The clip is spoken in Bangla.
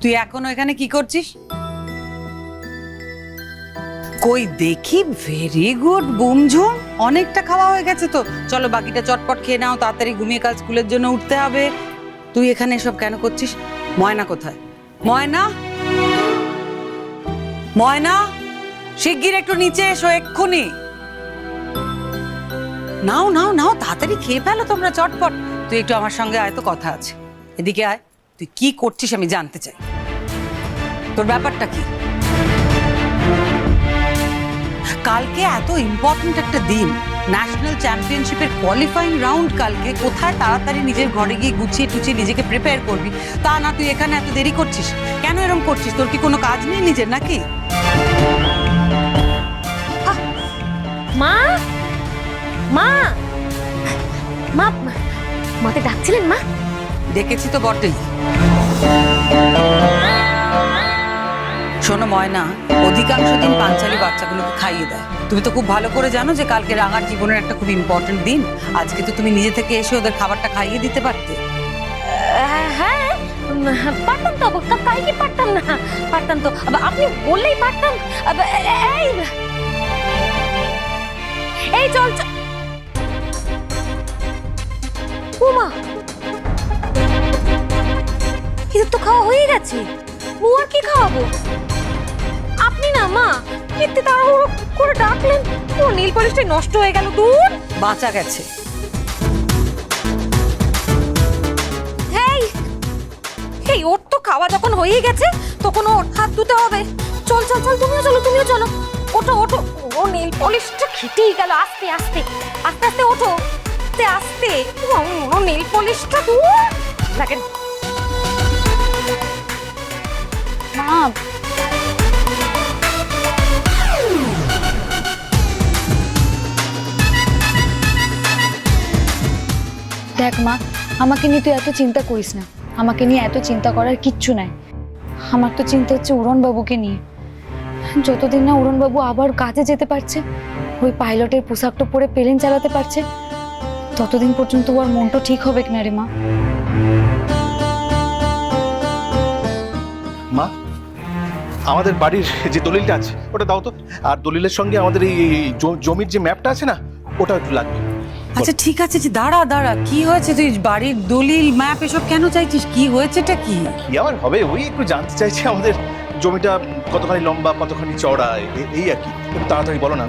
তুই এখনও এখানে কি করছিস? কই দেখি ভেরি গুড বুমঝুম অনেকটা খাওয়া হয়ে গেছে তো। চলো বাকিটা চটপট খেয়ে নাও, তাড়াতাড়ি ঘুমিয়ে কাল স্কুলের জন্য উঠতে হবে। তুই এখানে এসব কেন করছিস? ময়না কোথায়? ময়না? ময়না? শিগগির একটু নিচে এসো এক্ষুনি। নাও নাও নাও, তাড়াতাড়ি খেয়ে ফেলো তোমরা চটপট। তুই একটু আমার সঙ্গে আয়, তো কথা আছে। এদিকে আয়, তুই কি করছিস আমি জানতে চাই। তোর ব্যাপারটা কি? কালকে এত ইম্পর্ট্যান্ট একটা দিন ন্যাশনাল চ্যাম্পিয়নশিপের কোয়ালিফাইং রাউন্ড কালকে, কোথায় তাড়াতাড়ি নিজের ঘরে গিয়ে গুছিয়ে টুচিয়ে নিজেকে প্রিপেয়ার করবি? তা না, তুই এখানে এত দেরি করছিস। কেন এরকম করছিস? তোর কি কোনো কাজ নেই নিজের নাকি? মা! মা! মা মাকে ডাকছিলেন মা? দেখেছি তো বটেই। শোনো ময়না অধিকাংশ দিন পাঞ্চালি বাচ্চাগুলোকে খাইয়ে দেয়। তুমি তো খুব ভালো করে জানো যে কালকে রাঙার জীবনের একটা খুব ইম্পর্টেন্ট দিন। আজকে তো তুমি নিজে থেকে এসে ওদের খাবারটা খাইয়ে দিতে পারতে। হ্যাঁ পারতাম তো কা- কাই কি পারতাম না? পারতাম তো আপনি বললেই পারতাম। এই এই চল চল। উমা এদের তো খাওয়া হয়ে গেছে। ও আর কি খাওয়াবো? আপনি না মা এতে তাড়াহুড়ো করে ডাকলেন। ও নীল পলিশটাই নষ্ট হয়ে গেল দূর। বাঁচা গেছে। এই এই ওর তো খাওয়া যখন হয়ে গেছে তখন ওর হাত ধুতে হবে। চল চল চল তুমিও চলো তুমিও চলো। ওঠো ওঠো। ও নেল পলিশটা খেটেই গেল আস্তে আস্তে। আস্তে আস্তে ওঠো। আস্তে আস্তে। নেল পলিশটা মা। দেখ মা, আমাকে নিয়ে তুই এত চিন্তা করিস না। আমাকে নিয়ে এত চিন্তা করার কিচ্ছু নাই। আমার তো চিন্তা হচ্ছে উড়নবাবুকে নিয়ে। যতদিন না উড়নবাবু আবার কাজে যেতে পারছে, ওই পাইলটের পোশাকটা পরে প্লেন চালাতে পারছে ততদিন পর্যন্ত ওর মনটা ঠিক হবে কিনা রে মা? মা আমাদের বাড়ির যে দলিলটা আছে ওটা দাও তো। আর দলিলের সঙ্গে আমাদের এই এই জ- জমির যে ম্যাপটা আছে না ওটা একটু লাগবে। আচ্ছা ঠিক আছে যে দাঁড়া দাঁড়া কি হয়েছে তুই বাড়ির দলিল ম্যাপ এসব কেন চাইছিস? কি হয়েছেটা কি? কি আবার হবে? ওই একটু জানতে চাইছি আমাদের জমিটা কতখানি লম্বা কতখানি চওড়া এ- এই আর কি। একটু তাড়াতাড়ি বলো না।